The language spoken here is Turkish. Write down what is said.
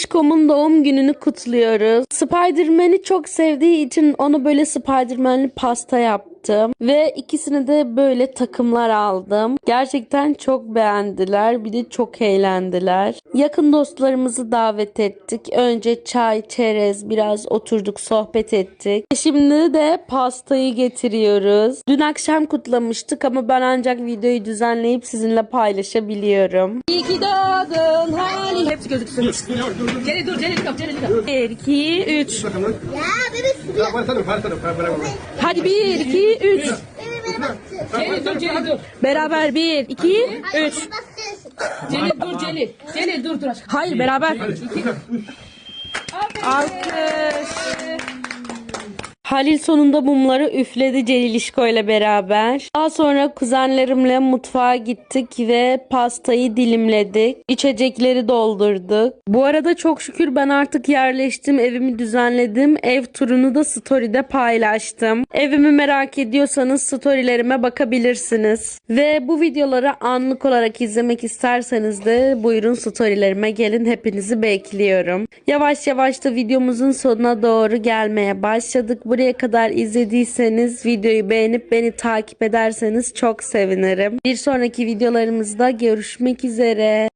Celişkom'un doğum gününü kutluyoruz. Spider-Man'i çok sevdiği için onu böyle Spider-Man'li pasta yaptım. Ve ikisine de böyle takımlar aldım. Gerçekten çok beğendiler. Bir de çok eğlendiler. Yakın dostlarımızı davet ettik. Önce çay, çerez, biraz oturduk, sohbet ettik. Şimdi de pastayı getiriyoruz. Dün akşam kutlamıştık ama ben ancak videoyu düzenleyip sizinle paylaşabiliyorum. İyi ki doğdun Halil. Hepsi gözüksün. Celi dur Celi kap Celi kap. 1, 2, 3. Ya bebek. Hadi 1, 2, 3. Bebek beni bak. Celi dur Celi dur. Beraber 1, 2, 3. Celi dur Celi. Celi dur dur aşkım. Hayır beraber. Alkış. Halil sonunda mumları üfledi Celilişko ile beraber. Daha sonra kuzenlerimle mutfağa gittik ve pastayı dilimledik. İçecekleri doldurduk. Bu arada çok şükür ben artık yerleştim, evimi düzenledim. Ev turunu da story'de paylaştım. Evimi merak ediyorsanız storylerime bakabilirsiniz. Ve bu videoları anlık olarak izlemek isterseniz de buyurun storylerime gelin. Hepinizi bekliyorum. Yavaş yavaş da videomuzun sonuna doğru gelmeye başladık. Buraya kadar izlediyseniz videoyu beğenip beni takip ederseniz çok sevinirim. Bir sonraki videolarımızda görüşmek üzere.